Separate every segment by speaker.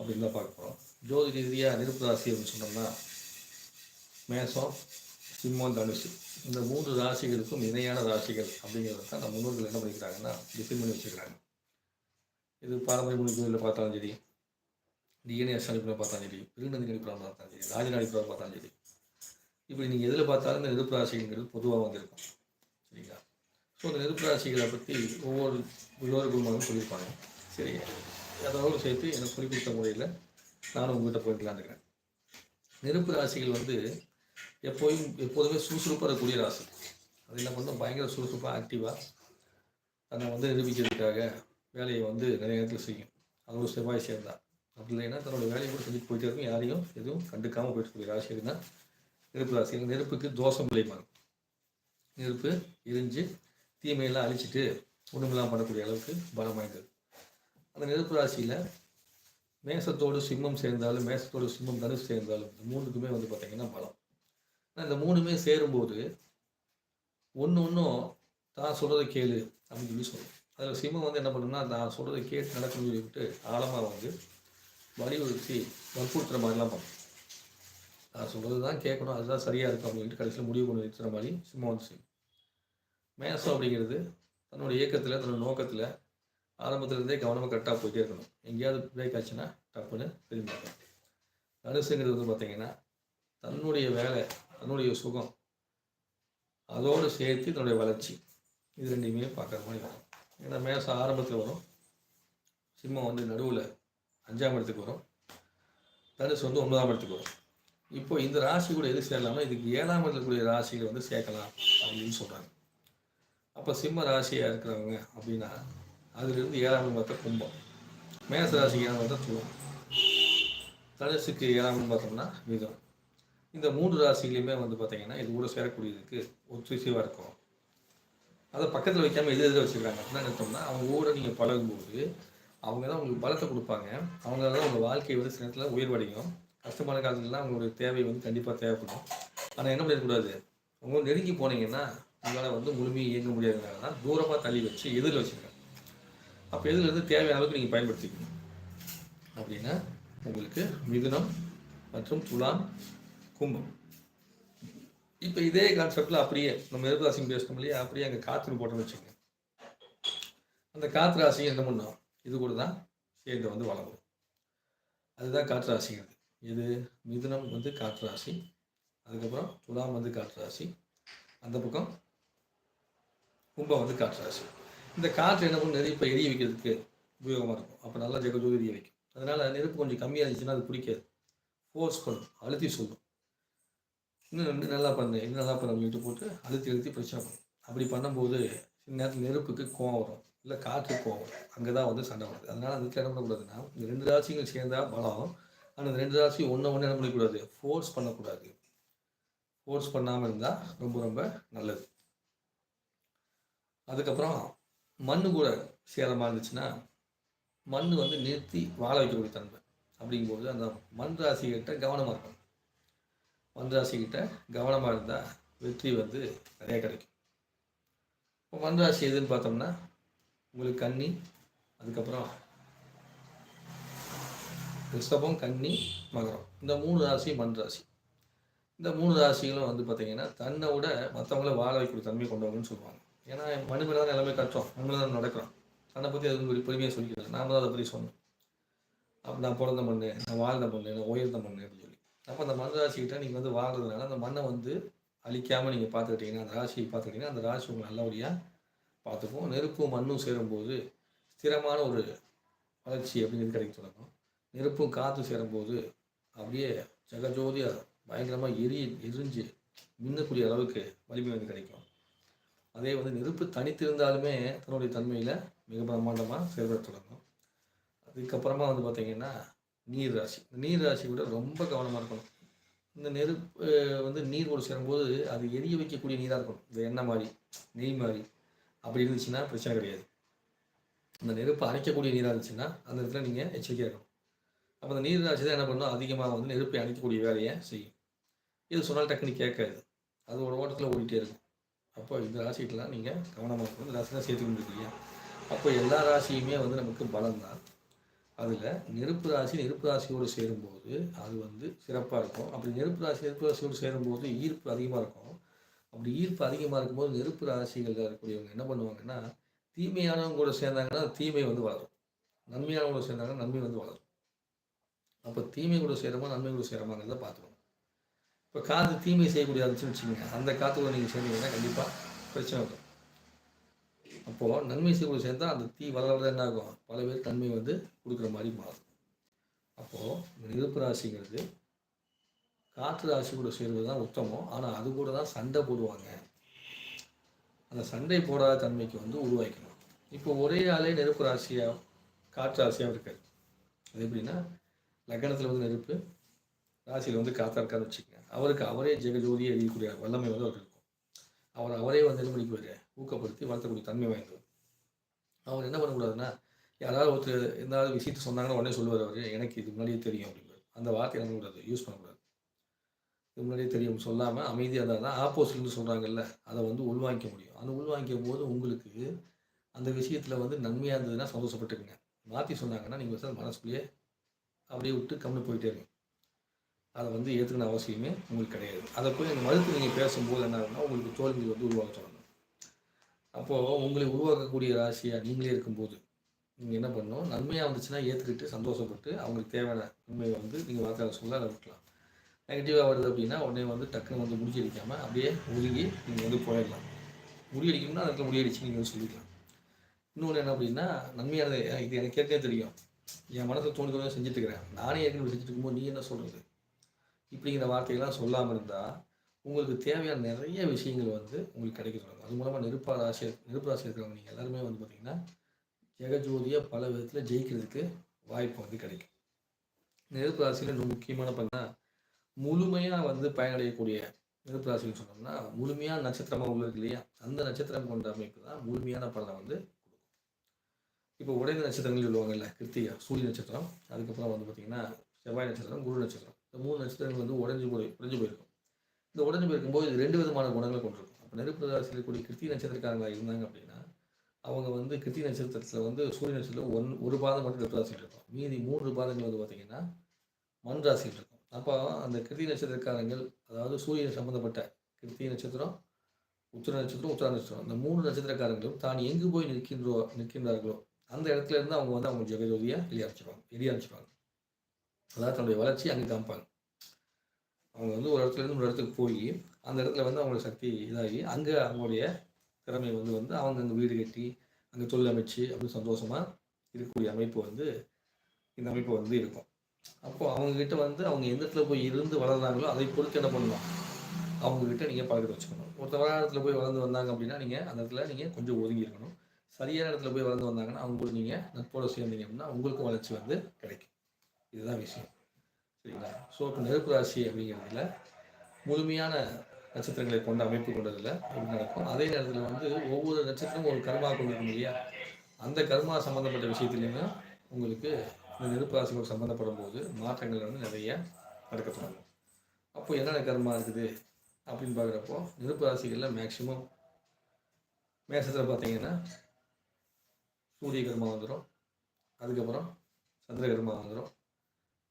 Speaker 1: அப்படின்னு தான் பார்க்க போகிறோம் ஜோதி ரீதியாக நெருப்பு ராசி அப்படின்னு சொன்னோம்னா மேசம் சிம்மம் தனுசு இந்த மூன்று ராசிகளுக்கும் இணையான ராசிகள் அப்படிங்கிறத தான் நம்ம முன்னோர்கள் என்ன பண்ணிக்கிறாங்கன்னா டிசைன் பண்ணி வச்சுக்கிறாங்க இது பாரம்பரிய மொழி கோயிலில் பார்த்தாலும் சரி டிஎன்ஏ அடிப்படையில் பார்த்தாலும் சரி பிரிநந்தி அடிப்படையில் பார்த்தாலும் சரி ராஜன அடிப்படையில் பார்த்தாலும் சரி இப்படி நீங்கள் எதில் பார்த்தாலும் இந்த நெருப்பு ராசிங்கிறது பொதுவாக வந்திருக்கும். சரிங்களா? ஸோ இந்த நெருப்பு ராசிகளை பற்றி ஒவ்வொரு உள்ளோர் குருமாவும் சொல்லியிருப்பாங்க. சரிங்க? அதோடு சேர்த்து எனக்கு குறிப்பிட்ட கொடுத்த முறையில் நானும் உங்கள்கிட்ட போயிடலான்னு இருக்கிறேன் நெருப்பு ராசிகள் வந்து எப்போயும் எப்போதுமே சுறுசுறுப்பாக இருக்கக்கூடிய ராசி. அது என்ன பண்ணும் பயங்கர சுறுசுறுப்பாக ஆக்டிவாக தன்னை வந்து நிரூபிக்கிறதுக்காக வேலையை வந்து நிறைய நேரத்தில் செய்யும். அது ஒரு செவ்வாய் சேர்ந்தா அப்படி இல்லைன்னா தன்னோட வேலையை கூட செஞ்சுட்டு போயிட்டே இருக்கும். யாரையும் எதுவும் கண்டுக்காமல் போயிட்டு ராசி இருந்தால் நெருப்பு ராசி நெருப்புக்கு தோஷம் விளைமாறும் நெருப்பு எரிஞ்சு தீமையெல்லாம் அழிச்சிட்டு ஒன்றுமெல்லாம் பண்ணக்கூடிய அளவுக்கு பலம் வாய்ந்தது. அந்த நெருப்பு ராசியில் மேசத்தோடு சிம்மம் சேர்ந்தாலும் மேசத்தோடு சிம்மம் தனுஷ் சேர்ந்தாலும் இந்த மூணுக்குமே வந்து பார்த்தீங்கன்னா பலம். ஆனால் இந்த மூணுமே சேரும்போது ஒன்று ஒன்றும் தான் சொல்கிறத கேளு அப்படின்னு சொல்லி சொல்லும் அதில் சிம்மம் வந்து என்ன பண்ணுன்னா நான் சொல்கிறத கேட்டு நடக்கணும்னு சொல்லிவிட்டு ஆழமாக வந்து வலியுறுத்தி வற்புறுத்துற மாதிரிலாம் பண்ணும். நான் சொல்கிறது தான் கேட்கணும் அதுதான் சரியாக இருக்கும் அப்படின்ட்டு கடைசியில் முடிவு கொண்டு நிறுத்துற மாதிரி சிம்மம் வந்து செய்யும் மேசம் அப்படிங்கிறது தன்னோட இயக்கத்தில் தன்னோட நோக்கத்தில் ஆரம்பத்துலேருந்தே கவனமாக கரெக்டாக போயிட்டே இருக்கணும். எங்கேயாவது பிரேக் ஆச்சுன்னா டப்புன்னு திரும்பி வரணும். தனுசுங்கிறது வந்து பார்த்தீங்கன்னா தன்னுடைய வேலை தன்னுடைய சுகம் அதோடு சேர்த்து தன்னுடைய வளர்ச்சி. இது ரெண்டையுமே பார்க்குற மாதிரி வரும். ஏன்னா மேசம் ஆரம்பத்தில் வரும். சிம்மம் வந்து நடுவில் அஞ்சாம் இடத்துக்கு வரும். தனுசு வந்து ஒன்பதாம் இடத்துக்கு வரும். இப்போ இந்த ராசி கூட எது சேரலாம்னா இதுக்கு ஏழாம் இடத்துக்குரிய ராசிகளை வந்து சேர்க்கலாம் அப்படின்னு சொல்கிறாங்க அப்போ சிம்ம ராசியாக இருக்கிறவங்க அப்படின்னா அதுலேருந்து ஏழாம் இடம் பார்த்தா கும்பம். மேச ராசிக்கு ஏழாம் பார்த்தா துளம் தனுசுக்கு ஏழாம் இடம் பார்த்தோம்னா மிதம் இந்த மூன்று ராசிகளையுமே வந்து பார்த்தீங்கன்னா இது கூட சேரக்கூடியதுக்கு ஒத்துசைவாக இருக்கும். அதை பக்கத்தில் வைக்காமல் எது எதில் வச்சுக்கிறாங்க அப்படின்னா நிறுத்தம்னா அவங்க கூட நீங்கள் பழகும்போது அவங்க தான் உங்களுக்கு பலத்தை கொடுப்பாங்க. அவங்க தான் உங்கள் வாழ்க்கை வந்து சில நேரத்தில் உயர்வடையும் கஷ்டமான காலத்துலலாம் அவங்களுடைய தேவை வந்து கண்டிப்பாக தேவைப்படும். ஆனால் என்ன பண்ணிடக்கூடாது? அவங்க நெருங்கி போனீங்கன்னா உங்களால் வந்து முழுமையை இயங்க முடியாதுனால தான் தூரமாக தள்ளி வச்சு எதிரில் வச்சுருக்காங்க அப்போ எதுலேருந்து இருந்து தேவையான அளவுக்கு நீங்கள் பயன்படுத்திக்கணும்? அப்படின்னா உங்களுக்கு மிதுனம் மற்றும் துலாம் கும்பம். இப்போ இதே கான்செப்டில் அப்படியே நம்ம எதிர்ப்பு ராசிங்க பேசணும் இல்லையா? அப்படியே அங்கே காற்றுன்னு போட்டோம்னு வச்சுக்கோங்க. அந்த காற்று ராசி என்ன பண்ணோம்? இது கூட தான் சேர்ந்து வந்து வளரும். அதுதான் காற்று ராசிங்கிறது. இது மிதுனம் வந்து காற்று ராசி. அதுக்கப்புறம் துலாம் வந்து காற்று ராசி. அந்த பக்கம் கும்பம் வந்து காற்று ராசி. இந்த காற்று என்ன பண்ணும்? நெருப்பை எரிய வைக்கிறதுக்கு உபயோகமாக இருக்கும். அப்போ நல்லா ஜெகஜோதி எரிய வைக்கும். அதனால் நெருப்பு கொஞ்சம் கம்மியாக இருந்துச்சுன்னா அது பிடிக்காது. ஃபோர்ஸ் பண்ணும் அழுத்தி சொல்லும் இன்னும் நல்லா பண்ணு. இன்னும் நல்லா பண்ண அப்படின்ட்டு போட்டு அழுத்தி அழுத்தி பிரச்சனை பண்ணும் அப்படி பண்ணும்போது சில நேரத்தில் நெருப்புக்கு கோவம் வரும். இல்லை காற்று கோவம் வரும். அங்கே தான் வந்து சண்டை வருது. அதனால் அதுக்கு என்ன பண்ணக்கூடாதுன்னா இந்த ரெண்டு ராசிகள் சேர்ந்தா பலம். ஆனால் இந்த ரெண்டு ராசி ஒன்று ஒன்று என்ன பண்ணக்கூடாது? ஃபோர்ஸ் பண்ணக்கூடாது. ஃபோர்ஸ் பண்ணாமல் இருந்தால் ரொம்ப ரொம்ப நல்லது. அதுக்கப்புறம் மண்ணு கூட சேரமாக இருந்துச்சுன்னா மண் வந்து நிறுத்தி வாழ வைக்கக்கூடிய தன்மை. அப்படிங்கும்போது அந்த மண் ராசிகிட்ட கவனமாக இருக்கணும். மண் ராசிக்கிட்ட கவனமாக இருந்தால் வெற்றி வந்து நிறைய கிடைக்கும். இப்போ மண் ராசி எதுன்னு பார்த்தோம்னா உங்களுக்கு கன்னி அதுக்கப்புறம் ரிஷபம் கன்னி மகரம். இந்த மூணு ராசி மண் ராசி. இந்த மூணு ராசிகளும் வந்து பார்த்தீங்கன்னா தன்னை விட மற்றவங்கள வாழ வைக்கக்கூடிய தன்மை கொண்டவங்கன்னு சொல்லுவாங்க. ஏன்னா மனு மேலே தான் எல்லாமே கற்றோம் நம்மள தான் நடக்கிறோம். தன்னை பற்றி அது ஒரு பெருமையாக சொல்லிக்கல. நாம தான் அதை பற்றி சொன்னோம். அப்போ நான் பிறந்த மண்ணு நான் வாழ்ந்த மண்ணு நான் உயர்ந்த மண்ணு அப்படின்னு சொல்லி. அப்போ அந்த மண் ராசிக்கிட்ட நீங்கள் வந்து வாழ்றதுனால அந்த மண்ணை வந்து அழிக்காமல் நீங்கள் பார்த்துக்கிட்டீங்கன்னா அந்த ராசியை பார்த்துக்கிட்டீங்கன்னா அந்த ராசி உங்களை நல்லபடியாக பார்த்துக்கும். நெருப்பும் மண்ணும் சேரும்போது ஸ்திரமான ஒரு வளர்ச்சி அப்படிங்கிறது கிடைக்க தொடங்கும் நெருப்பும் காற்று சேரும்போது அப்படியே ஜெகஜோதியாக பயங்கரமாக எரி எரிஞ்சு மின்னக்கூடிய அளவுக்கு வலிமை வந்து கிடைக்கும். அதே வந்து நெருப்பு தனித்திருந்தாலுமே தன்னுடைய தன்மையில் மிக பிரம்மாண்டமாக செயல்பட தொடங்கும். அதுக்கப்புறமா வந்து பார்த்திங்கன்னா நீர் ராசி. இந்த நீர் ராசி கூட ரொம்ப கவனமாக இருக்கணும். இந்த நெருப்பு வந்து நீர் கூட சேரும்போது அது எரிய வைக்கக்கூடிய நீராக இருக்கணும். இந்த எண்ணெய் மாதிரி நெய் மாதிரி. அப்படி இருந்துச்சுன்னா பிரச்சனை கிடையாது. இந்த நெருப்பு அணைக்கக்கூடிய நீராக இருந்துச்சுன்னா அந்த இடத்துல நீங்கள் எச்சரிக்கையாக இருக்கணும். அப்போ அந்த நீர் ராசி தான் என்ன பண்ணும்? அதிகமாக வந்து நெருப்பை அணைக்கக்கூடிய வேலையை செய்யும். இது சொன்னால் டக்குன்னு கேட்காது. அது ஒரு ஓட்டத்தில் ஓடிட்டே இருக்கும். அப்போ இந்த ராசிக்கெலாம் நீங்கள் கவனமாக இருக்கணும். இந்த ராசி தான் சேர்த்துக்கிட்டு இருக்கீங்க அப்போ எல்லா ராசியுமே வந்து நமக்கு பலம் தான் அதில் நெருப்பு ராசி நெருப்பு ராசியோடு சேரும்போது அது வந்து சிறப்பாக இருக்கும். அப்படி நெருப்பு ராசி நெருப்பு ராசியோடு சேரும்போது ஈர்ப்பு அதிகமாக இருக்கும். அப்படி ஈர்ப்பு அதிகமாக இருக்கும்போது நெருப்பு ராசிகளில் இருக்கக்கூடியவங்க என்ன பண்ணுவாங்கன்னா தீமையானவங்க கூட சேர்ந்தாங்கன்னா தீமை வந்து வளரும். நன்மையானவங்க கூட சேர்ந்தாங்கன்னா நன்மை வந்து வளரும். அப்போ தீமை கூட சேரமா நன்மை கூட சேரமாங்கிறத பார்த்துக்கணும். இப்போ காற்று தீமை செய்யக்கூடிய இருந்துச்சுன்னு வச்சுக்கோங்க. அந்த காற்றுக்குள்ள நீங்கள் சேர்ந்தீங்கன்னா கண்டிப்பாக பிரச்சனை வரும். அப்போது நன்மை செய்யக்கூடிய சேர்ந்தால் அந்த தீ வளர வளர என்ன ஆகும்? பல பேர் தன்மை வந்து கொடுக்குற மாதிரி மாறும். அப்போது நெருப்பு ராசிங்கிறது காற்று ராசி கூட சேர்வது தான் உத்தமம். ஆனால் அது கூட தான் சண்டை போடுவாங்க. அந்த சண்டை போடாத தன்மைக்கு வந்து உருவாக்கணும் இப்போ ஒரே ஆளே நெருப்பு ராசியாக காற்று ராசியாக இருக்காது அது எப்படின்னா லக்னத்தில் வந்து நெருப்பு ராசியில் வந்து காற்றா இருக்கான்னு வச்சுக்கோங்க. அவருக்கு அவரே ஜெகஜோதியை எரியக்கூடிய வல்லமை வந்து அவருக்கு இருக்கும். அவர் அவரே வந்து என்ன பண்ணிக்குவார்? ஊக்கப்படுத்தி வளர்த்தக்கூடிய தன்மை வாய்ந்தவர். அவர் என்ன பண்ணக்கூடாதுன்னா யாராவது ஒருத்தர் எந்தாவது விஷயத்தை சொன்னாங்கன்னா உடனே சொல்லுவார் அவர் எனக்கு இது முன்னாடியே தெரியும் அப்படிங்கிறது அந்த வார்த்தையை என்ன கூடாது யூஸ் பண்ணக்கூடாது. இது முன்னாடியே தெரியும். சொல்லாமல் அமைதியாக இருந்தால் தான் ஆப்போசிட்னு சொல்கிறாங்கல்ல அதை வந்து உள்வாங்கிக்க முடியும். அந்த உள்வாங்கிக்கும் போது உங்களுக்கு அந்த விஷயத்தில் வந்து நன்மையாக இருந்ததுன்னா சந்தோஷப்பட்டுக்குங்க. மாற்றி சொன்னாங்கன்னா நீங்கள் வந்து மனசுக்குள்ளேயே அப்படியே விட்டு கம்மி போயிட்டே இருங்க. அதை வந்து ஏற்றுக்கணும் அவசியமே உங்களுக்கு கிடையாது. அதை போய் அந்த மறுத்து நீங்கள் பேசும்போது என்ன ஆகும்னா உங்களுக்கு தோல்வி வந்து உருவாக்க சொல்லணும் அப்போது உங்களை உருவாக்கக்கூடிய ராசியாக நீங்களே இருக்கும்போது நீங்கள் என்ன பண்ணணும்? நன்மையாக வந்துச்சுன்னா ஏற்றுக்கிட்டு சந்தோஷப்பட்டு அவங்களுக்கு தேவையான உண்மையை வந்து நீங்கள் வார்த்தை சொல்ல அதை விட்டுலாம். நெகட்டிவாக வருது அப்படின்னா உடனே வந்து டக்குன்னு வந்து முடிச்சு அடிக்காமல் அப்படியே ஒதுங்கி நீங்கள் வந்து போயிடலாம். முடியடிக்கணும்னா அதுக்கு முடியடிச்சு நீங்கள் வந்து சொல்லிக்கலாம். இன்னொன்று என்ன அப்படின்னா நன்மையானது இது எனக்கு ஏற்கனவே தெரியும். என் மனசை தோணுதலாக செஞ்சுட்டு இருக்கிறேன். நானே ஏற்கனவே செஞ்சுட்டு இருக்கும்போது நீ என்ன சொல்கிறது இப்படிங்கிற வார்த்தைகள்லாம் சொல்லாமல் இருந்தால் உங்களுக்கு தேவையான நிறைய விஷயங்கள் வந்து உங்களுக்கு கிடைக்க தொடங்கும். அது மூலமாக நெருப்பா ராசி நெருப்பு ராசி இருக்கிறவங்க நீங்கள் எல்லாருமே வந்து பார்த்தீங்கன்னா ஜெகஜோதியாக பல விதத்தில் ஜெயிக்கிறதுக்கு வாய்ப்பு வந்து கிடைக்கும். நெருப்பு ராசியில் இன்னும் முக்கியமான பார்த்தீங்கன்னா முழுமையாக வந்து பயனடையக்கூடிய நெருப்பு ராசின்னு சொன்னோம்னா முழுமையான நட்சத்திரமாக உள்ள இருக்கு இல்லையா? அந்த நட்சத்திரம் கொண்ட அமைப்பு தான் முழுமையான பலனை வந்து கொடுக்கும். இப்போ உடைந்த நட்சத்திரங்கள் சொல்லுவாங்கல்ல கிருத்திகா சூரிய நட்சத்திரம் அதுக்கப்புறம் வந்து பார்த்தீங்கன்னா செவ்வாய் நட்சத்திரம் குரு நட்சத்திரம். இந்த மூணு நட்சத்திரங்கள் வந்து உடஞ்சி போய் உடஞ்சி போயிருக்கும். இந்த உடஞ்சி போயிருக்கும்போது இது ரெண்டு விதமான குணங்களை கொண்டிருக்கும். அப்போ நெருப்பு ராசியில் இருக்கக்கூடிய கிருத்தி நட்சத்திரக்காரங்களாக இருந்தாங்க அப்படின்னா அவங்க வந்து கிருத்தி நட்சத்திரத்தில் வந்து சூரிய நட்சத்திரத்தில் ஒன் ஒரு பாதம் மட்டும் நெருப்பு ராசியில் இருக்கும். மீதி மூன்று பாதங்கள் வந்து பார்த்தீங்கன்னா மண் ராசியில் இருக்கும். அப்போ அந்த கிருத்தி நட்சத்திரக்காரங்கள் அதாவது சூரியன் சம்மந்தப்பட்ட கிருத்தி நட்சத்திரம் உத்திர நட்சத்திரம் உத்தர நட்சத்திரம் இந்த மூணு நட்சத்திரக்காரங்களும் தான் எங்கு போய் நிற்கின்றோ நிற்கின்றார்களோ அந்த இடத்துல இருந்து அவங்க வந்து அவங்க ஜெகஜோதியாக வெளியே அனுப்பிச்சிருவாங்க வெளியே அனுப்பிச்சிருவாங்க அதாவது தன்னுடைய வளர்ச்சி அங்கே காமிப்பாங்க. அவங்க வந்து ஒரு இடத்துல இருந்து ஒரு இடத்துக்கு போய் அந்த இடத்துல வந்து அவங்களோட சக்தி இதாகி அங்கே அவங்களுடைய திறமை வந்து வந்து அவங்க அங்கே வீடு கட்டி அங்கே தொழில் அமைச்சு அப்படி சந்தோஷமாக இருக்கக்கூடிய அமைப்பு வந்து இந்த அமைப்பு வந்து இருக்கும். அப்போது அவங்கக்கிட்ட வந்து அவங்க எந்த இடத்துல போய் இருந்து வளர்றாங்களோ அதை பொறுத்து என்ன பண்ணணும் அவங்கக்கிட்ட நீங்கள் பழக்கத்தை வச்சுக்கணும். ஒருத்தவரான இடத்துல போய் வளர்ந்து வந்தாங்க அப்படின்னா நீங்கள் அந்த இடத்துல நீங்கள் கொஞ்சம் ஒதுங்கி இருக்கணும். சரியான இடத்துல போய் வளர்ந்து வந்தாங்கன்னா அவங்க கூட நீங்கள் நட்போடு சேர்ந்தீங்க அப்படின்னா உங்களுக்கும் வளர்ச்சி வந்து கிடைக்கும். இதுதான் விஷயம். சரிங்களா? ஸோ இப்போ நெருப்பு ராசி அப்படிங்கிறதுல முழுமையான நட்சத்திரங்களை கொண்ட அமைப்பு கொண்டதில் எப்படி நடக்கும்? அதே நேரத்தில் வந்து ஒவ்வொரு நட்சத்திரமும் ஒரு கர்மா கொண்டிருக்கும் இல்லையா? அந்த கர்மா சம்மந்தப்பட்ட விஷயத்துலையுமே உங்களுக்கு இந்த நெருப்பு ராசிகள் சம்மந்தப்படும் போது மாற்றங்கள் வந்து நிறைய நடக்க தொடங்கும் அப்போ என்னென்ன கர்மா இருக்குது அப்படின்னு பார்க்குறப்போ நெருப்பு ராசிகளில் மேக்சிமம் மேசத்தில் பார்த்தீங்கன்னா சூரிய கர்மா வந்துடும் அதுக்கப்புறம் சந்திர கர்மா வந்துடும்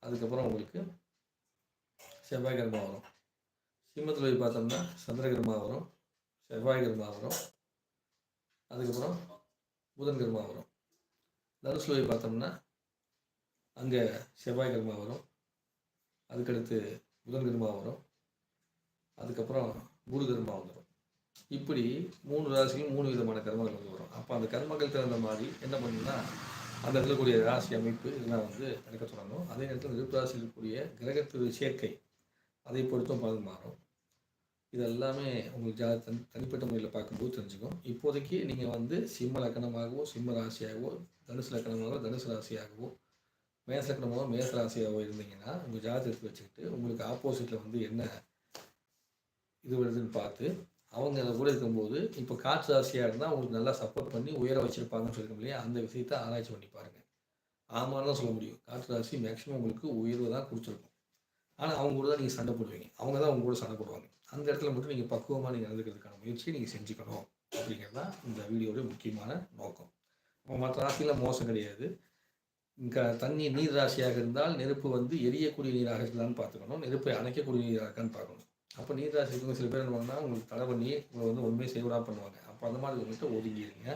Speaker 1: அதுக்கப்புறம் உங்களுக்கு செவ்வாய் கர்மா வரும். சிம்மத்தில் போய் பார்த்தோம்னா சந்திரகிரமா வரும் செவ்வாய் கர்மா வரும் அதுக்கப்புறம் புதன் கர்மா வரும். தனுசில் போய் பார்த்தோம்னா அங்கே செவ்வாய் கர்மா வரும் அதுக்கடுத்து புதன் கர்மா வரும் அதுக்கப்புறம் குரு கர்மா வந்துடும் இப்படி மூணு ராசிக்கும் மூணு விதமான கர்மங்கள் வந்து வரும். அப்போ அந்த கர்மங்கள் தகுந்த மாதிரி என்ன பண்ணுன்னா அந்த இடத்துல கூடிய ராசி அமைப்பு இதெல்லாம் வந்து நடக்க தொடங்கும். அதே நேரத்தில் நெருப்பு ராசியில் இருக்கக்கூடிய கிரகத்து சேர்க்கை அதை பொறுத்தும் பலன் மாறும். இது எல்லாமே உங்களுக்கு ஜா தனி தனிப்பட்ட முறையில் பார்க்கும்போது தெரிஞ்சுக்கும். இப்போதைக்கு நீங்கள் வந்து சிம்ம லக்கணமாகவோ சிம்ம ராசியாகவோ தனுசு லக்கணமாகவோ தனுசு ராசியாகவோ மேச லக்கணமாகவோ மேச ராசியாகவோ இருந்தீங்கன்னா உங்கள் ஜாதகத்தை வச்சுக்கிட்டு உங்களுக்கு ஆப்போசிட்டில் வந்து என்ன இது வருதுன்னு பார்த்து அவங்க அதை கூட இருக்கும்போது இப்போ காற்று ராசியாக இருந்தால் உங்களுக்கு நல்லா சப்போர்ட் பண்ணி உயர வச்சுருப்பாங்கன்னு சொல்லியிருக்கோம் இல்லையா? அந்த விஷயத்தை ஆராய்ச்சி பண்ணி பாருங்கள் ஆமான்னு தான் சொல்ல முடியும். காற்று ராசி மேக்ஸிமம் உங்களுக்கு உயர்வு தான் கொடுத்துருக்கும். ஆனால் அவங்க கூட தான் நீங்கள் சண்டை போடுவீங்க. அவங்க தான் அவங்க கூட சண்டை போடுவாங்க. அந்த இடத்துல மட்டும் நீங்கள் பக்குவமாக நீங்கள் நடந்துக்கிறதுக்கான முயற்சியை நீங்கள் செஞ்சுக்கணும் அப்படிங்கிறது தான் இந்த வீடியோடைய முக்கியமான நோக்கம். மற்ற ராசியில் மோசம் கிடையாது. இங்கே தண்ணி நீர் ராசியாக இருந்தால் நெருப்பு வந்து எரியக்கூடிய நீராக இருக்கலான்னு பார்த்துக்கணும். நெருப்பை அணைக்கக்கூடிய நீராக இருக்கான்னு பார்க்கணும். அப்போ நீர் ராசி சில பேர் என்ன பண்ணுவாங்கன்னா உங்களுக்கு தடை பண்ணி உங்களை வந்து ஒன்றுமே செய்வதாக பண்ணுவாங்க. அப்போ அந்த மாதிரி வந்துட்டு ஒதுங்கிடுங்க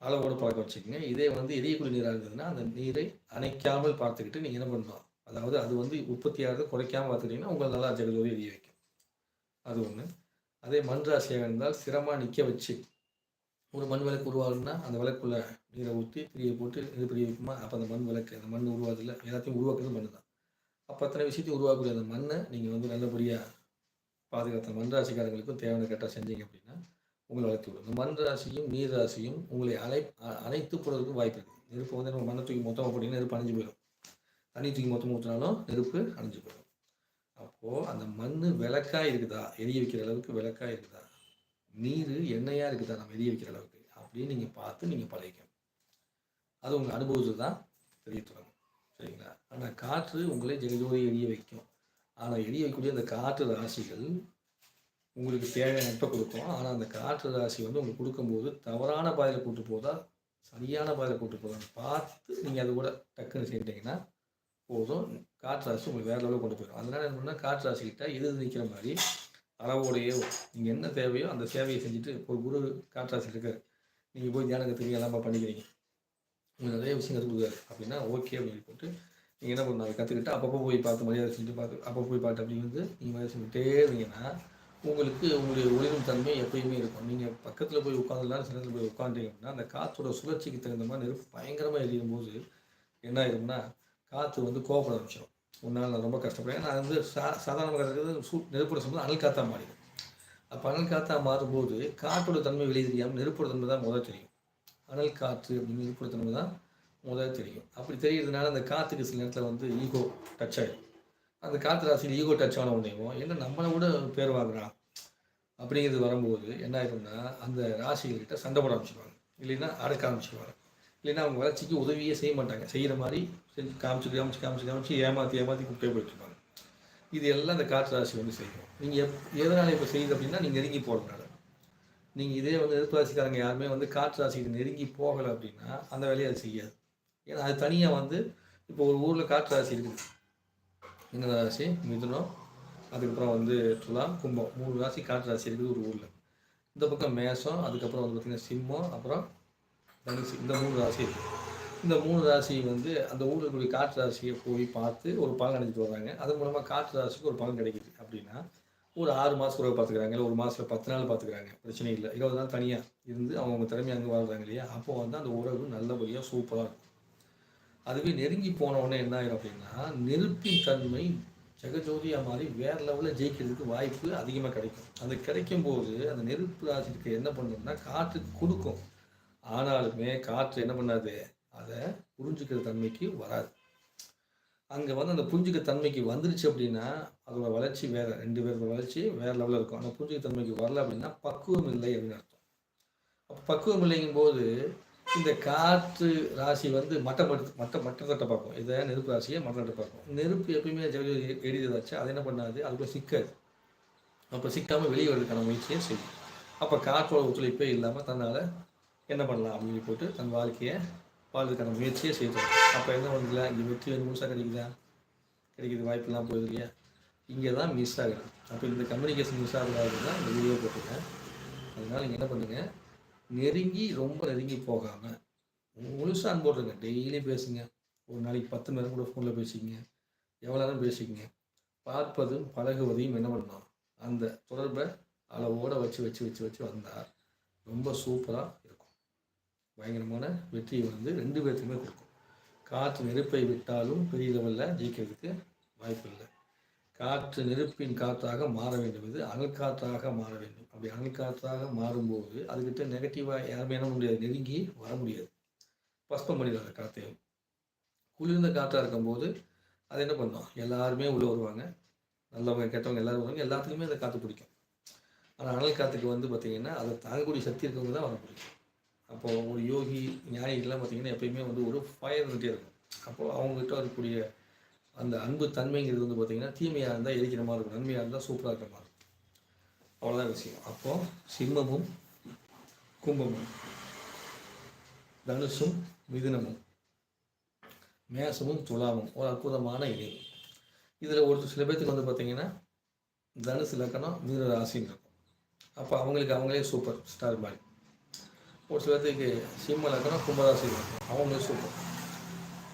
Speaker 1: அளவோடு பழக்க வச்சுக்கோங்க. இதே வந்து எரியக்குடி நீராக இருந்ததுன்னா அந்த நீரை அணைக்காமல் பார்த்துக்கிட்டு நீங்கள் என்ன பண்ணணும் அதாவது அது வந்து உற்பத்தியாகிறத குறைக்காமல் பார்த்துக்கிட்டிங்கன்னா உங்களை நல்லா ஜெகஜோதி எரிய வைக்கும். அது ஒன்று அதே மண் ராசியாக இருந்தால் சிரமமாக நிற்க வச்சு ஒரு மண் விளக்கு உருவாகணும்னா அந்த விளக்குள்ள நீரை ஊற்றி திரியை போட்டு இது பெரிய வைக்குமா அப்போ அந்த மண் விளக்கு அந்த மண் உருவாதில்ல எல்லாத்தையும் உருவாக்குறது மண் தான் அப்போ அத்தனை விஷயத்தையும் உருவாக்கக்கூடிய அந்த மண்ணை நீங்கள் வந்து நல்லபடியாக பாதுகாத்த மண் ராசிக்காரங்களுக்கும் தேவையான கரெக்டாக செஞ்சீங்க அப்படின்னா உங்களை வளர்த்து விடும். இந்த மண் ராசியும் நீர் ராசியும் உங்களை அலை அனைத்து அணைத்து வாய்ப்பு இருக்குது. நெருப்பு வந்து நம்ம மண்ணை தூக்கி மொத்தமாக போட்டிங்கன்னா நெருப்பு அணிஞ்சு போயிடும். தண்ணி தூக்கி மொத்தமாக ஊற்றினாலும் நெருப்பு அணிஞ்சு போயிடும். அப்போது அந்த மண் விளக்காக இருக்குதா? எரிய வைக்கிற அளவுக்கு விளக்காக இருக்குதா? நீர் எண்ணெயாக இருக்குதா? நம்ம எரிய வைக்கிற அளவுக்கு அப்படின்னு நீங்கள் பார்த்து நீங்கள் பழகிக்கணும். அது உங்கள் அனுபவத்தில் தான் தெரிய தொடங்கும். சரிங்களா ஆனால் காற்று உங்களை ஜெகஜோதி எரிய வைக்கும். ஆனால் எரிய வைக்கக்கூடிய அந்த காற்று ராசிகள் உங்களுக்கு தேவையான நட்பை கொடுக்கும். ஆனால் அந்த காற்று ராசி வந்து உங்களுக்கு கொடுக்கும்போது தவறான பாதையில் கூட்டு போதா சரியான பாதையில் கூட்டு போதா பார்த்து நீங்கள் அது கூட டக்குன்னு செஞ்சிட்டிங்கன்னா போதும். காற்று ராசி உங்களுக்கு வேறு லெவலில் கொண்டு போயிடும். அதனால் என்ன பண்ணால் காற்று ராசிக்கிட்ட எதிர்த்து நிற்கிற மாதிரி அளவோடையோ நீங்கள் என்ன தேவையோ அந்த சேவையை செஞ்சுட்டு ஒரு குரு காற்று ராசி இருக்கார். நீங்கள் போய் தியானம் கற்றுக்கீங்க எல்லாம் பண்ணிக்கிறீங்க. நிறைய விஷயம் கற்றுக் கொடுக்குறாரு அப்படின்னா ஓகே அப்படின்னு போட்டு நீங்கள் என்ன பண்ணணும்? அதை கற்றுக்கிட்டு அப்பப்போ போய் பார்த்து மரியாதை செஞ்சு பார்த்து அப்போ போய் பார்த்து அப்படி வந்து நீங்கள் மரியாதை செஞ்சுட்டே இருந்தீங்கன்னா உங்களுக்கு உங்களுடைய ஒளிரும் தன்மை எப்பயுமே இருக்கும். நீங்கள் பக்கத்தில் போய் உட்காந்துலாம் சில நேரத்தில் போய் உட்காந்துட்டீங்க அப்படின்னா அந்த காற்றோட சுழற்சிக்கு தகுந்த மாதிரி நெருப்பு பயங்கரமாக எரியும் போது என்ன ஆயிரும்னா காற்று வந்து கோவப்பட ஆரம்பிச்சிடும் உன்னால் நான் ரொம்ப கஷ்டப்படுறேன் நான் வந்து சா சாதாரணமாக இருக்கிறது சூ நெருப்போட சொல்லும்போது அனல் காற்றா மாறிடும். அப்போ அனல் காற்றா மாறும்போது காற்றோட தன்மை வெளியே தெரியாமல் நெருப்போட தன்மை தான் முதல் தெரியும். அனல் காற்று அப்படின்னு நெருப்போட தன்மை தான் முதல் தெரியும். அப்படி தெரியறதுனால அந்த காற்றுக்கு சில நேரத்தில் வந்து ஈகோ டச் ஆகிடும் அந்த காற்று ராசியில் ஈகோ டச் ஆன உடனேயும் என்ன நம்மளை விட பேர் வாங்குறான் அப்படிங்கிறது வரும்போது என்ன ஆயிரும்னா அந்த ராசிகள்கிட்ட சண்டை போட ஆரம்பிச்சிடுவாங்க இல்லைன்னா அடக்க ஆரம்பிச்சிருவாங்க. இல்லைன்னா அவங்க வளர்ச்சிக்கு உதவியே செய்ய மாட்டாங்க. செய்கிற மாதிரி செஞ்சு காமிச்சு காமிச்சு காமிச்சு காமிச்சு ஏமாற்றி ஏமாற்றி குப்பையை போயிட்டுருப்பாங்க இது எல்லாம் அந்த காற்று ராசி வந்து செய்யும். நீங்கள் எப் எதனால் இப்போ செய்யுது அப்படின்னா நீங்கள் நெருங்கி போகிறதுனால நீங்கள் இதே வந்து எதிர்ப்பு ராசிக்காரங்க யாருமே வந்து காற்று ராசிக்கு நெருங்கி போகலை அப்படின்னா அந்த வேலையை அது செய்யாது. ஏன்னா அது தனியாக வந்து இப்போ ஒரு ஊரில் காற்று ராசி இருக்குது. மீன ராசி மிதுனம் அதுக்கப்புறம் வந்து துலாம் கும்பம். மூணு ராசி காற்று ராசி இருக்குது ஒரு ஊரில். இந்த பக்கம் மேசம் அதுக்கப்புறம் வந்து பார்த்திங்கன்னா சிம்மம் அப்புறம் தனுசு. இந்த மூணு ராசி இருக்குது இந்த மூணு ராசி வந்து அந்த ஊரில் இருக்கக்கூடிய காற்று ராசியை போய் பார்த்து ஒரு பலன் அடைஞ்சிட்டு வர்றாங்க. அது மூலமாக காற்று ராசிக்கு ஒரு பலன் கிடைக்குது. அப்படின்னா ஒரு ஆறு மாதம் உறவு பார்த்துக்கிறாங்க. இல்லை ஒரு மாதத்தில் பத்து நாள் பார்த்துக்கிறாங்க. பிரச்சனை இல்லை. இருபது நாள் தனியாக இருந்து அவங்க திறமையை அங்கே வாழ்றாங்க இல்லையா? அப்போ வந்து அந்த உறவு நல்லபடியாக சூப்பராக இருக்கும். அதுவே நெருங்கி போன உடனே என்ன ஆயிரும் அப்படின்னா நெருப்பின் தன்மை ஜெகஜோதியாக மாதிரி வேற லெவலில் ஜெயிக்கிறதுக்கு வாய்ப்பு அதிகமாக கிடைக்கும். அது கிடைக்கும் போது அந்த நெருப்பு ராசிக்கு என்ன பண்ணும்னா காற்று கொடுக்கும். ஆனாலுமே காற்று என்ன பண்ணாது? அதை புரிஞ்சுக்கிற தன்மைக்கு வராது. அங்கே வந்து அந்த புரிஞ்சுக்க தன்மைக்கு வந்துருச்சு அப்படின்னா அதோட வளர்ச்சி வேறு ரெண்டு பேரோட வளர்ச்சி வேற லெவலில் இருக்கும். ஆனால் புரிஞ்சுக்க தன்மைக்கு வரல அப்படின்னா பக்குவம் இல்லை அப்படின்னு அர்த்தம். அப்போ பக்குவம் இல்லைங்கும் போது இந்த காற்று ராசி வந்து மட்டப்படுத்து மட்ட மட்டத்தட்டை பார்க்கும். இதை நெருப்பு ராசியை மட்டத்தட்டை பார்க்கும். நெருப்பு எப்பயுமே ஜெகஜோ வச்சு அது என்ன பண்ணாது அதுக்குள்ள சிக்காது. அப்போ சிக்காமல் வெளியே வரதுக்கான முயற்சியை செய்யும். அப்போ காற்றோட ஒத்துழைப்பே இல்லாமல் தன்னால் என்ன பண்ணலாம் அப்படின்னு போட்டு தன் வாழ்க்கையை வாழ்றதுக்கான முயற்சியை செய்யும் அப்போ என்ன பண்ணல இங்கே வெற்றி வந்து முழுசாக கிடைக்குதா கிடைக்கிது வாய்ப்பெல்லாம் போகுது இல்லையா இங்கே தான் மிஸ் ஆகுது அப்போ இந்த கம்யூனிகேஷன் மிஸ் ஆகுறது தான் இந்த வீடியோ போட்டிருக்கேன். அதனால் நீங்கள் என்ன பண்ணுங்கள் நெருங்கி ரொம்ப நெருங்கி போகாமல் முழுசாக அன்போடுங்க டெய்லியும் பேசுங்க. ஒரு நாளைக்கு பத்து நேரம் கூட ஃபோனில் பேசிக்கங்க. எவ்வளோ நேரம் பேசிக்கங்க? பார்ப்பதும் பழகுவதையும் என்ன பண்ணணும் அந்த தொடர்பை அளவோட வச்சு வச்சு வச்சு வச்சு வந்தால் ரொம்ப சூப்பராக பயங்கரமான வெற்றியை வந்து ரெண்டு பேர்த்துக்குமே கொடுக்கும். காற்று நெருப்பை விட்டாலும் பெரிய லெவலில் ஜெயிக்கிறதுக்கு வாய்ப்பு இல்லை. காற்று நெருப்பின் காற்றாக மாற வேண்டும். இது அனல் காற்றாக மாற வேண்டும். அப்படி அனல் காற்றாக மாறும்போது அதுக்கிட்ட நெகட்டிவாக யாருமே என்ன முடியாது நெருங்கி வர முடியாது. பஸ்பம் பண்ணிடும் காற்றையும் குளிர்ந்த காற்றாக இருக்கும்போது அது என்ன பண்ணோம்? எல்லாருமே உள்ளே வருவாங்க. நல்லவங்க கெட்டவங்க எல்லாரும் வருவாங்க. எல்லாத்துக்குமே அந்த காற்று பிடிக்கும். ஆனால் அனல் காற்றுக்கு வந்து பார்த்திங்கன்னா அதை தாங்கக்கூடிய சக்தி இருக்கவங்க தான் வர பிடிக்கும். அப்போது ஒரு யோகி ஞானிகள்லாம் பார்த்திங்கன்னா எப்பயுமே வந்து ஒரு ஃபயர் இருந்துகிட்டே இருக்கும். அப்போது அவங்ககிட்ட இருக்கக்கூடிய அந்த அன்பு தன்மைங்கிறது வந்து பார்த்திங்கன்னா தீமையாக இருந்தால் எரிக்கிற மாதிரி இருக்கும். நன்மையாக இருந்தால் சூப்பராக இருக்கிற மாதிரி இருக்கும். அவ்வளோதான் விஷயம். அப்போது சிம்மமும் கும்பமும் தனுஷும் மிதுனமும் மேசமும் துலாமும் ஒரு அற்புதமான இணை. இதில் ஒரு சில பேர்த்துக்கு வந்து பார்த்திங்கன்னா தனுசு லக்கணம் மிதுன ராசின்னு இருக்கும். அப்போ அவங்களுக்கு அவங்களே சூப்பர் ஸ்டார் மாதிரி. ஒரு சில பேர்த்துக்கு சிம்ம லக்கணம் கும்பராசி இருக்கும் அவங்களே சூப்பர்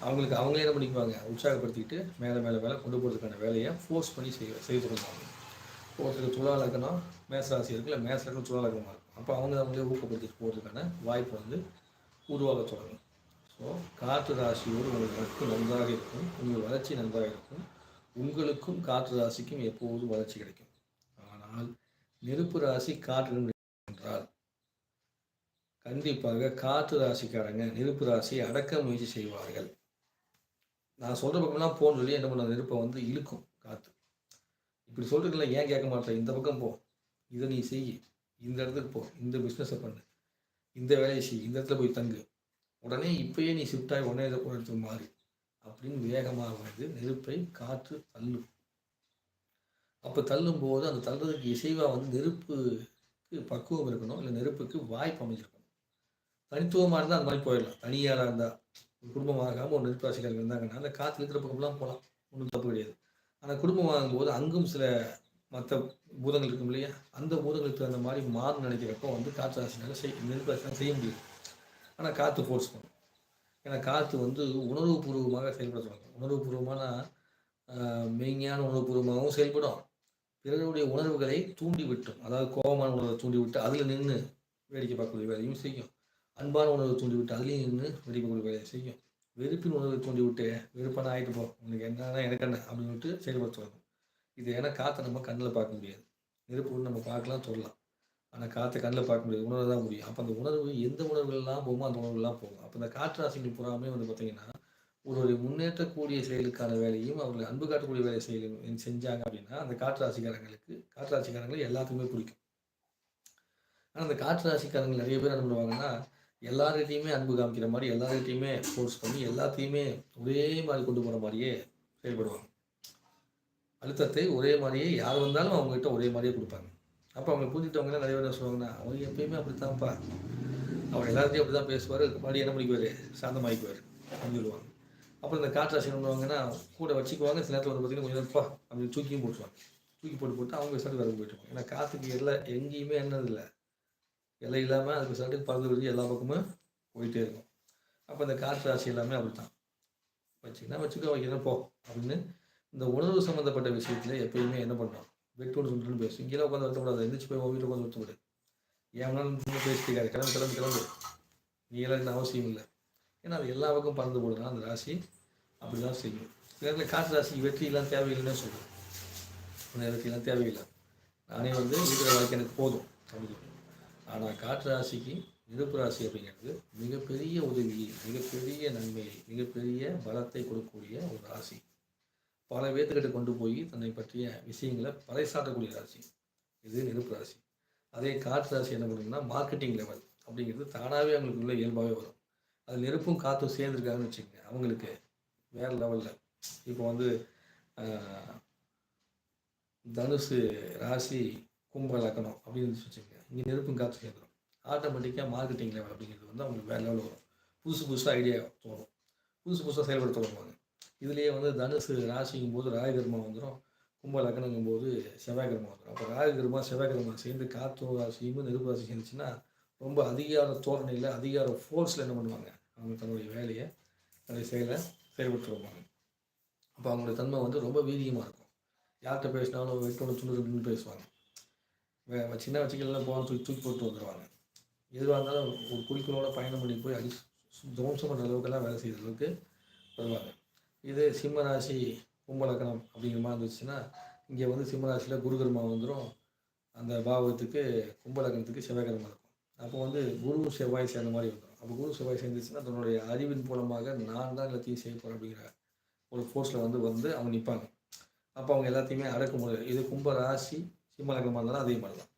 Speaker 1: அவங்களுக்கு அவங்களே என்ன பண்ணிக்குவாங்க? உற்சாகப்படுத்திக்கிட்டு மேலே மேலே மேலே கொண்டு போகிறதுக்கான வேலையை ஃபோர்ஸ் பண்ணி செய்ய செய்து கொடுப்பாங்க ஒருத்தருக்கு துளா லக்கணம் மேசராசி இருக்குல்ல மேச லக்கணம் லக்கணமாக இருக்கும். அப்போ அவங்க அவங்களே ஊக்கப்படுத்திட்டு போகிறதுக்கான வாய்ப்பு வந்து உருவாக தொடங்கும். ஸோ காற்று ராசியோடு உங்கள் நட்பு நன்றாக இருக்கும். உங்கள் வளர்ச்சி நன்றாக இருக்கும். உங்களுக்கும் காற்று ராசிக்கும் எப்போதும் வளர்ச்சி கிடைக்கும். ஆனால் நெருப்பு ராசி காற்று கண்டிப்பாக காற்று ராசிக்காரங்க நெருப்பு ராசி அடக்க முயற்சி செய்வார்கள். நான் சொல்கிற பக்கம்லாம் போகணும் சொல்லி என்ன பண்ண நெருப்பை வந்து இழுக்கும் காற்று இப்படி சொல்கிறீங்களா ஏன் கேட்க மாட்டேன் இந்த பக்கம் போ. இதை நீ செய். இந்த இடத்துக்கு போ. இந்த பிஸ்னஸை பண்ணு. இந்த வேலையை செய். இந்த இடத்துல போய் தங்கு. உடனே இப்பயே நீ ஷிஃப்ட் ஆகி உடனே இதை போகிற இடத்துக்கு மாறி. அப்படின்னு வேகமாக வந்து நெருப்பை காற்று தள்ளும். அப்போ தள்ளும்போது அந்த தள்ளுறதுக்கு இசைவாக வந்து நெருப்புக்கு பக்குவம் இருக்கணும். இல்லை நெருப்புக்கு வாய்ப்பு அமைஞ்சிருக்கணும். தனித்துவமாக இருந்தால் அந்த மாதிரி போயிடலாம். தனியாராக இருந்தால் ஒரு ஒரு நெருப்பு இருந்தாங்கன்னா அந்த காற்று இருக்கிற பக்கம்லாம் போகலாம். ஒன்றும் தப்பு கிடையாது. ஆனால் குடும்பம் போது அங்கும் சில மற்ற பூதங்கள் இருக்கும் இல்லையா? அந்த பூதங்களுக்கு தகுந்த மாதிரி மாறு நினைக்கிறப்போ வந்து காற்று ராசினால செய் நெருப்பு செய்ய முடியும் ஆனால் காற்று ஃபோர்ஸ் பண்ணும். ஏன்னா காற்று வந்து உணர்வு பூர்வமாக செயல்பட தொடங்கும். உணர்வுபூர்வமான மெய்ஞான உணர்வுபூர்வமாகவும் செயல்படும். பிறருடைய உணர்வுகளை தூண்டி விட்டும் அதாவது கோபமான உணர்வை தூண்டி விட்டு அதில் நின்று வேடிக்கை பார்க்கக்கூடிய வேலையும் செய்யும். அன்பான உணர்வை தூண்டிவிட்டு அதுலேயும் நின்று வேடிக்கை பார்க்கக்கூடிய வேலையை செய்யும். வெறுப்பின் உணர்வை தூண்டிவிட்டு வெறுப்பான ஆகிட்டு போ உனக்கு என்னன்னா எனக்கு என்ன அப்படின்னு விட்டு தொடங்கும் இது ஏன்னா காற்றை நம்ம கண்ணில் பார்க்க முடியாது. நெருப்பு நம்ம பார்க்கலாம் சொல்லலாம். ஆனால் காற்றை கண்ணில் பார்க்க முடியாது. உணர்வு தான் முடியும். அப்போ அந்த உணர்வு எந்த உணர்வுகள்லாம் போகுமோ அந்த உணர்வுலாம் போகும். அப்போ அந்த காற்று ராசிகள் புறாமே வந்து பார்த்தீங்கன்னா ஒருவருடைய முன்னேற்றக்கூடிய செயலுக்கான வேலையும் அவர்கள் அன்பு காட்டக்கூடிய வேலை செயலும் செஞ்சாங்க அப்படின்னா அந்த காற்று ராசிக்காரங்களுக்கு காற்று ராசிக்காரங்களை எல்லாத்துக்குமே பிடிக்கும். ஆனால் அந்த காற்று ராசிக்காரங்கள் நிறைய பேர் என்ன பண்ணுவாங்கன்னா எல்லார்கிட்டையுமே அன்பு காமிக்கிற மாதிரி எல்லார்கிட்டையுமே ஃபோர்ஸ் பண்ணி எல்லாத்தையுமே ஒரே மாதிரி கொண்டு போகிற மாதிரியே செயல்படுவாங்க. அழுத்தத்தை ஒரே மாதிரியே யார் வந்தாலும் அவங்ககிட்ட ஒரே மாதிரியே கொடுப்பாங்க. அப்போ அவங்க புரிஞ்சுட்டவங்க நிறைய பேர் சொல்லுவாங்கன்னா அவர் எப்பயுமே அப்படித்தான்ப்பா. அவர் எல்லாத்தையும் அப்படி தான் பேசுவார் மறுபடியும் என்ன பண்ணிக்குவார்? சாந்தமாகிக்குவார் அப்படின்னு சொல்லுவாங்க. அப்புறம் இந்த காற்றாசி பண்ணுவாங்கன்னா கூட வச்சுக்குவாங்க. சில நேரத்தில் வந்து பார்த்தீங்கன்னா கொஞ்சம் நேரப்பா அப்படின்னு தூக்கியும் போட்டுருவாங்க. தூக்கி போட்டு போட்டு அவங்க சட்டு வேறு போயிட்டுருவாங்க ஏன்னா காற்றுக்கு எல்லாம் எங்கேயுமே என்னது இல்லை. எல்லாம் இல்லாமல் அதுக்கு சட்டுக்கு பறந்து விட்டு எல்லா பக்கமும் போயிட்டே இருக்கும். அப்போ இந்த காற்று ராசி எல்லாமே அப்படி தான் வச்சுக்கினா வச்சுக்கோ வைக்கிறேன் போ அப்படின்னு இந்த உணர்வு சம்மந்தப்பட்ட விஷயத்தில் எப்பயுமே என்ன பண்ணோம்? வெட்டு சொல்லிட்டு பேசும். இங்கே உட்காந்து வருத்தப்படாது எந்திரிச்சு போய் வீட்டில் உட்காந்து வருத்தப்படு. ஏன் வேணாலும் பேசிட்டு கிளம்பி கிளம்பி கிளம்பு. நீ எல்லாம் அவசியம் இல்லை. ஏன்னா அது எல்லா பக்கம் பறந்து போடுனா அந்த ராசி அப்படி தான் செய்யும் நேரத்தில் காற்று ராசிக்கு வெற்றியெல்லாம் தேவையில்லைன்னு சொல்லுவேன் அந்த வெற்றியெல்லாம் தேவையில்லை. நானே வந்து வீட்டில் வாழ்க்கை எனக்கு போதும். அப்படின்னு சொல்லுவேன் ஆனால் காற்று ராசிக்கு நெருப்பு ராசி அப்படிங்கிறது மிகப்பெரிய உதவி மிகப்பெரிய நன்மை மிகப்பெரிய பலத்தை கொடுக்கக்கூடிய ஒரு ராசி. பல பேர்த்துக்கிட்ட கொண்டு போய் தன்னை பற்றிய விஷயங்களை பறைசாட்டக்கூடிய ராசி. இது நெருப்பு ராசி. அதே காற்று ராசி என்ன பண்ணுங்கன்னா மார்க்கெட்டிங் லெவல் அப்படிங்கிறது தானாகவே அவங்களுக்கு உள்ள இயல்பாகவே வரும். அது நெருப்பும் காற்றும் சேர்ந்துருக்காங்கன்னு வச்சுக்கோங்க. அவங்களுக்கு வேறு லெவலில் இப்போ வந்து தனுசு ராசி கும்ப லக்கணம் அப்படின்னு வச்சுக்கோங்க. இங்கே நெருப்பும் காற்று கேட்குறோம். ஆட்டோமேட்டிக்காக மார்க்கெட்டிங் லெவல் அப்படிங்கிறது வந்து அவங்களுக்கு வேறு லெவலில் வரும். புதுசு புதுசாக ஐடியா தோணும். புதுசு புதுசாக செயல்பட தொடங்குவாங்க. இதுலேயே வந்து தனுசு ராசிங்கும் போது ராயகர்மா வந்துடும் கும்ப லக்னங்கும் போது செவ்வாய்கிரமா வந்துடும் அப்போ ராயகர்மா செவ்வாய்கிரமா சேர்ந்து காற்று ராசியும் நெருப்பு ராசி சேர்ந்துச்சுன்னா ரொம்ப அதிகார தோரணையில் அதிகார ஃபோர்ஸில் என்ன பண்ணுவாங்க? அவங்க தன்னுடைய வேலையை தன்னுடைய செயலை செயல்பட்டு வருவாங்க. அப்போ அவங்களுடைய தன்மை வந்து ரொம்ப வீரியமாக இருக்கும். யார்கிட்ட பேசினாலும் வெட்டோட துண்டு பேசுவாங்க. சின்ன வச்சுக்கலாம் போக தூக்கி தூக்கி போட்டு வந்துடுவாங்க எதுவாக இருந்தாலும் ஒரு குறிக்கோளோட பயணம் பண்ணி போய் அடி துவம்சம் பண்ணுற அளவுக்கெல்லாம் வேலை செய்கிற அளவுக்கு வருவாங்க. இது சிம்ம ராசி கும்பலக்கணம் அப்படிங்கிற மாதிரி இருந்துச்சுன்னா இங்கே வந்து சிம்ம ராசியில் குருகர்மா வந்துடும் அந்த பாவத்துக்கு கும்பலக்கணத்துக்கு செவ்வாய்க்கிழமை இருக்கும். அப்போ வந்து குரு செவ்வாய் சேர்ந்த மாதிரி வந்துடும் அப்போ குரு செவ்வாய் சேர்ந்துச்சுன்னா தன்னுடைய அறிவின் மூலமாக நான் தான் எல்லாத்தையும் செய்ய போகிறேன் அப்படிங்கிற ஒரு ஃபோர்ஸில் வந்து வந்து அவங்க நிற்பாங்க அப்போ அவங்க எல்லாத்தையுமே அடக்குமுறை. இது கும்ப சிம்மலக்கமாக இருந்தாலும் அதே மாதிரி தான்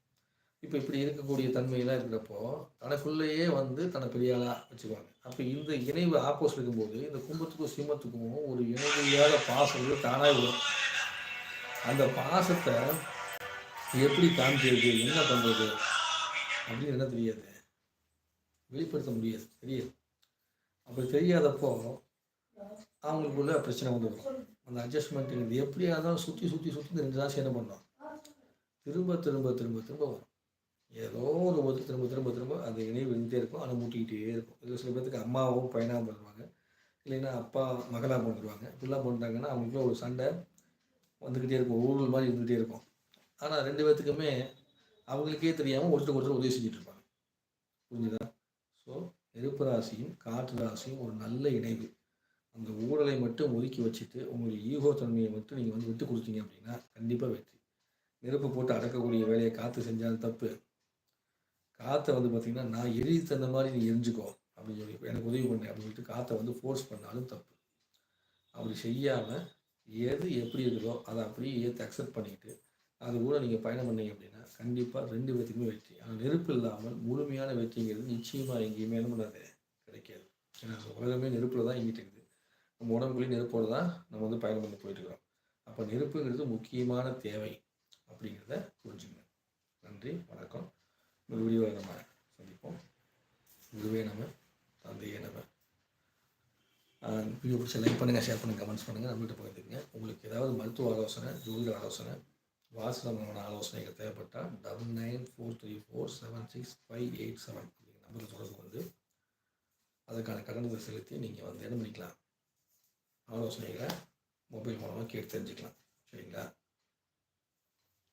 Speaker 1: இப்போ இப்படி இருக்கக்கூடிய தன்மையெல்லாம் இருக்கிறப்போ தனக்குள்ளேயே வந்து தன்னை பெரிய ஆளாக வச்சுக்குவாங்க. அப்போ இந்த இணைவு ஆப்போசிட் இருக்கும்போது இந்த கும்பத்துக்கும் சிம்மத்துக்கும் ஒரு இணைவில்லாத பாசம் வந்து தானாக வரும் அந்த பாசத்தை எப்படி காமிக்கிறது என்ன பண்ணுறது அப்படின்னு என்ன தெரியாது. வெளிப்படுத்த முடியாது. தெரியாது. அப்படி தெரியாதப்போ அவங்களுக்குள்ள பிரச்சனை வந்துடும். அந்த அட்ஜஸ்ட்மெண்ட் இது எப்படியா இருந்தாலும் சுற்றி சுற்றி சுற்றி இந்த ரெண்டு ராசி என்ன பண்ணோம்? திரும்ப திரும்ப திரும்ப திரும்ப வரும். ஏதோ ஒரு போது திரும்ப திரும்ப திரும்ப அந்த இணைவு இருந்துகிட்டே இருக்கும். அதை மூட்டிக்கிட்டே இருக்கும். இது சில பேர்த்துக்கு அம்மாவும் பையனாக பண்ணுவாங்க இல்லைன்னா அப்பா மகளாக பண்ணிடுவாங்க இப்படிலாம் பண்ணுறாங்கன்னா அவங்களுக்குள்ள ஒரு சண்டை வந்துக்கிட்டே இருக்கும். ஊழல் மாதிரி இருந்துகிட்டே இருக்கும். ஆனால் ரெண்டு பேர்த்துக்குமே அவங்களுக்கே தெரியாமல் ஒருத்தர் ஒருத்தர் உதவி செஞ்சுட்டு இருப்பாங்க புரிஞ்சுதா? ஸோ நெருப்பு ராசியும் காற்று ராசியும் ஒரு நல்ல இணைவு. அந்த ஊழலை மட்டும் ஒதுக்கி வச்சுட்டு உங்களுடைய ஈகோ தன்மையை மட்டும் நீங்கள் வந்து விட்டு கொடுத்தீங்க அப்படின்னா கண்டிப்பாக வெற்றி. நெருப்பு போட்டு அடக்கக்கூடிய வேலையை காற்று செஞ்சாலும் தப்பு. காற்றை வந்து பார்த்திங்கன்னா நான் எரிதி தந்த மாதிரி நீ எரிஞ்சுக்கோ அப்படின்னு சொல்லி எனக்கு உதவி பண்ணு அப்படின்னு சொல்லிட்டு காற்றை வந்து ஃபோர்ஸ் பண்ணாலும் தப்பு. அப்படி செய்யாமல் எது எப்படி இருக்குதோ அதை அப்படியே ஏற்று அக்செப்ட் பண்ணிக்கிட்டு அது கூட நீங்கள் பயணம் பண்ணீங்க அப்படின்னா கண்டிப்பாக ரெண்டு பேர்த்துக்குமே வெற்றி. ஆனால் நெருப்பு இல்லாமல் முழுமையான வெற்றிங்கிறது நிச்சயமாக எங்கேயுமே பண்ணாது? கிடைக்காது. ஏன்னா உலகமே நெருப்பில் தான் இங்கிட்டு இருக்குது. நம்ம உடம்புக்குள்ளேயும் நெருப்போடு தான் நம்ம வந்து பயணம் பண்ணி போயிட்டு இருக்கிறோம். அப்போ நெருப்புங்கிறது முக்கியமான தேவை. அப்படிங்கிறத புரிஞ்சுக்கணும். நன்றி வணக்கம். இந்த வீடியோவை நம்ம சந்திப்போம். குருவே நம்ம தந்தையே நம்ம வீடியோ பிடிச்ச லைக் பண்ணுங்கள் ஷேர் பண்ணுங்கள் கமெண்ட்ஸ் பண்ணுங்கள் நம்மகிட்ட பகிர்ந்துக்குங்க. உங்களுக்கு ஏதாவது மருத்துவ ஆலோசனை ஜோதிட ஆலோசனை வாசனமான ஆலோசனைகள் தேவைப்பட்டால் double nine four three four seven six five eight seven அப்படிங்கிற நம்பரில் தொடர்பு கொண்டு அதற்கான கட்டணத்தை செலுத்தி நீங்கள் வந்து என்ன பண்ணிக்கலாம்? ஆலோசனைகளை மொபைல் மூலமாக கேட்டு தெரிஞ்சுக்கலாம். சரிங்களா?